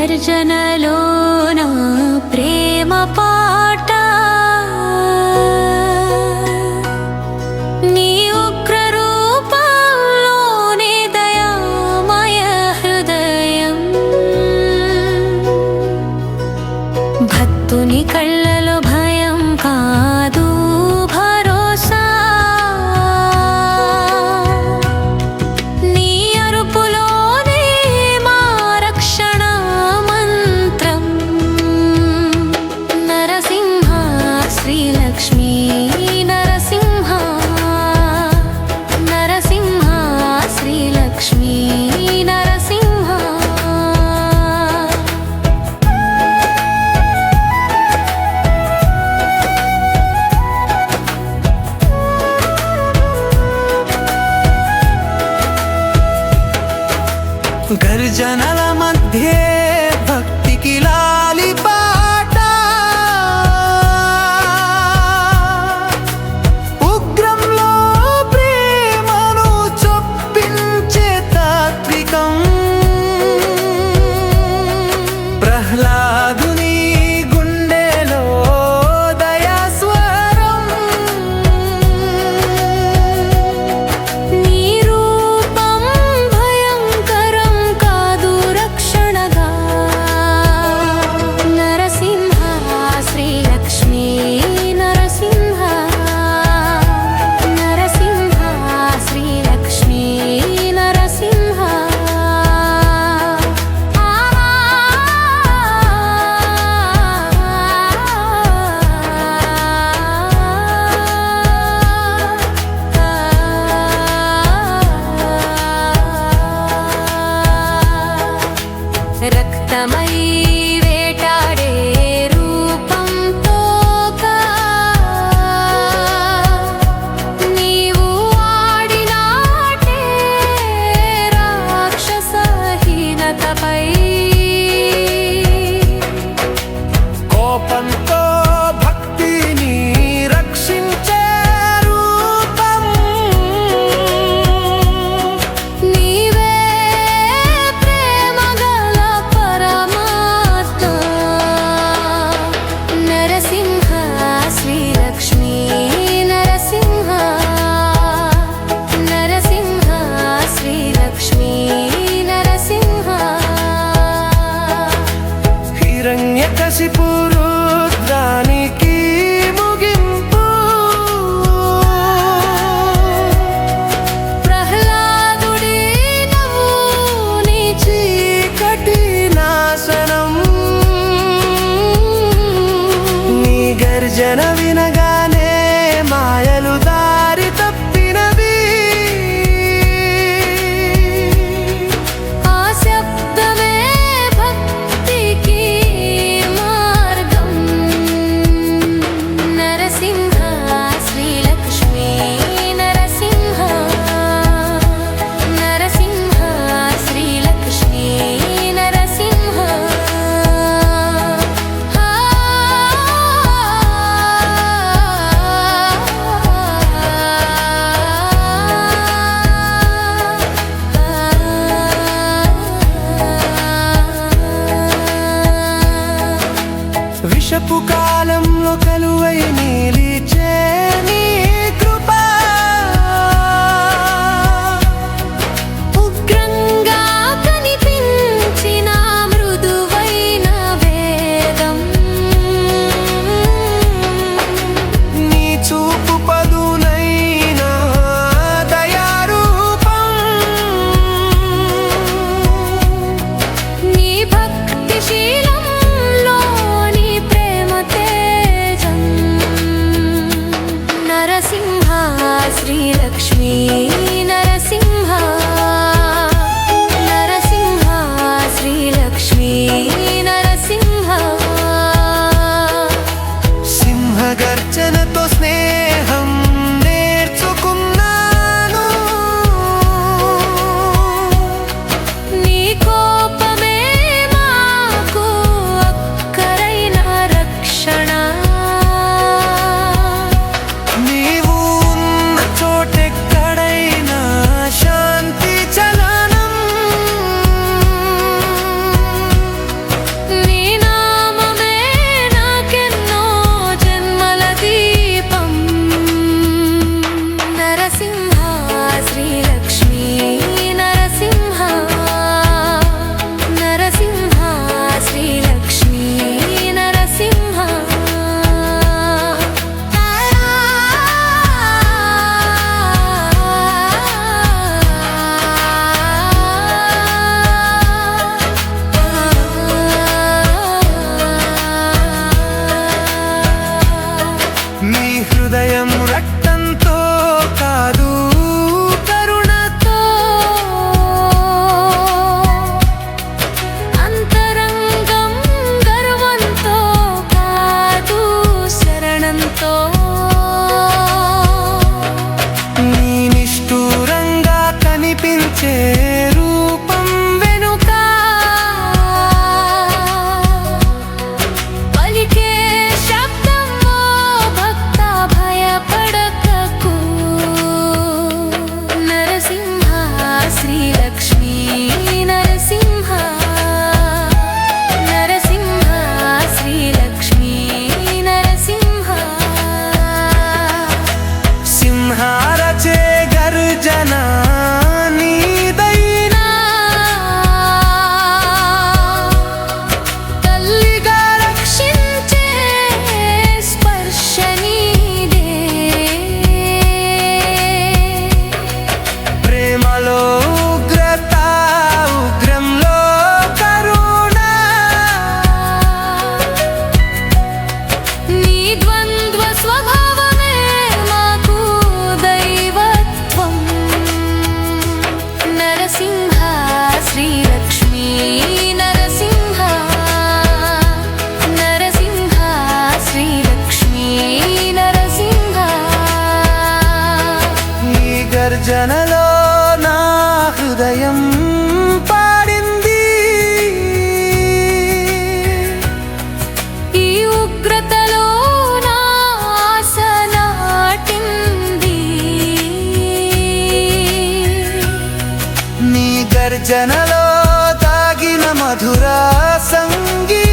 గర్జనలో ప్రేమ పాట. నీ ఉగ్ర దయామయ హృదయం. భక్తుని కళ్ళలో 있잖아. श्रीलक्ष्मी Yeah. భజనలో తాగిన మధుర సంగీ